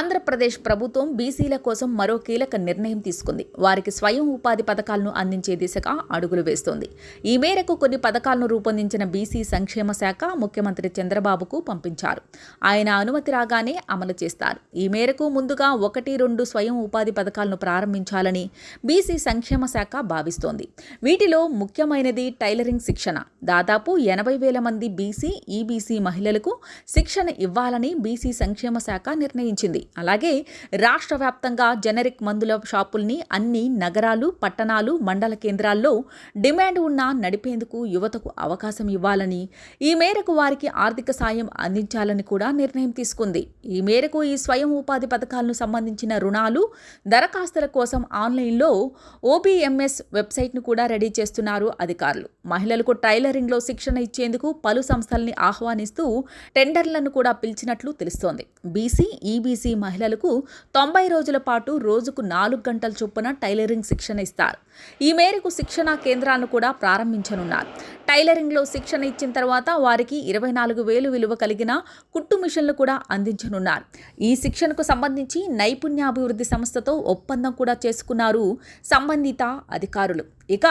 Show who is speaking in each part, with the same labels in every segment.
Speaker 1: ఆంధ్రప్రదేశ్ ప్రభుత్వం బీసీల కోసం మరో కీలక నిర్ణయం తీసుకుంది. వారికి స్వయం ఉపాధి పథకాలను అందించే దిశగా అడుగులు వేస్తోంది. ఈ మేరకు కొన్ని పథకాలను రూపొందించిన బీసీ సంక్షేమ శాఖ ముఖ్యమంత్రి చంద్రబాబుకు పంపించారు. ఆయన అనుమతి రాగానే అమలు చేస్తారు. ఈ మేరకు ముందుగా ఒకటి రెండు స్వయం ఉపాధి పథకాలను ప్రారంభించాలని బీసీ సంక్షేమ శాఖ భావిస్తోంది. వీటిలో ముఖ్యమైనది టైలరింగ్ శిక్షణ. దాదాపు ఎనభై వేల మంది బీసీ ఈబీసీ మహిళలకు శిక్షణ ఇవ్వాలని బీసీ సంక్షేమ శాఖ నిర్ణయించింది. అలాగే రాష్ట్ర వ్యాప్తంగా జెనరిక్ మందుల షాపుల్ని అన్ని నగరాలు పట్టణాలు మండల కేంద్రాల్లో డిమాండ్ ఉన్న నడిపేందుకు యువతకు అవకాశం ఇవ్వాలని ఈ మేరకు వారికి ఆర్థిక సాయం అందించాలని కూడా నిర్ణయం తీసుకుంది. ఈ మేరకు ఈ స్వయం ఉపాధి పథకాలను సంబంధించిన రుణాలు దరఖాస్తుల కోసం ఆన్లైన్లో ఓబీఎంఎస్ వెబ్సైట్ను కూడా రెడీ చేస్తున్నారు అధికారులు. మహిళలకు టైలరింగ్లో శిక్షణ ఇచ్చేందుకు పలు సంస్థల్ని ఆహ్వానిస్తూ టెండర్లను కూడా పిలిచినట్లు తెలుస్తోంది. బీసీ ఈబీసీ మహిళలకు తొంభై రోజుల పాటు రోజుకు నాలుగు గంటల చొప్పున టైలరింగ్ శిక్షణ ఇస్తారు. ఈ మేరకు శిక్షణా కేంద్రాలను కూడా ప్రారంభించనున్నారు. టైలరింగ్లో శిక్షణ ఇచ్చిన తర్వాత వారికి ఇరవై నాలుగు వేలు విలువ కలిగిన కుట్టు మిషన్లు కూడా అందించనున్నారు. ఈ శిక్షణకు సంబంధించి నైపుణ్యాభివృద్ధి సంస్థతో ఒప్పందం కూడా చేసుకున్నారు సంబంధిత అధికారులు. ఇక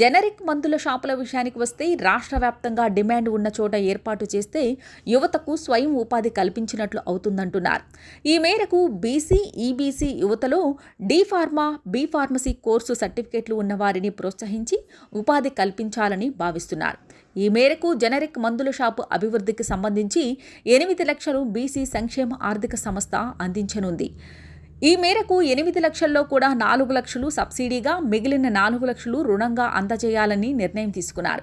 Speaker 1: జెనరిక్ మందుల షాపుల విషయానికి వస్తే రాష్ట్ర వ్యాప్తంగా డిమాండ్ ఉన్న చోట ఏర్పాటు చేస్తే యువతకు స్వయం ఉపాధి కల్పించినట్లు అవుతుందంటున్నారు. ఈ మేరకు బీసీ ఈబీసీ యువతలో D pharma B pharmacy course సర్టిఫికేట్లు ఉన్న వారిని ప్రోత్సహించి ఉపాధి కల్పించాలని భావిస్తున్నారు. ఈ మేరకు జెనరిక్ మందుల షాపు అభివృద్ధికి సంబంధించి ఎనిమిది లక్షలు బీసీ సంక్షేమ ఆర్థిక సంస్థ అందించనుంది. ఈ మేరకు ఎనిమిది లక్షల్లో కూడా నాలుగు లక్షలు సబ్సిడీగా మిగిలిన నాలుగు లక్షలు రుణంగా అందజేయాలని నిర్ణయం తీసుకున్నారు.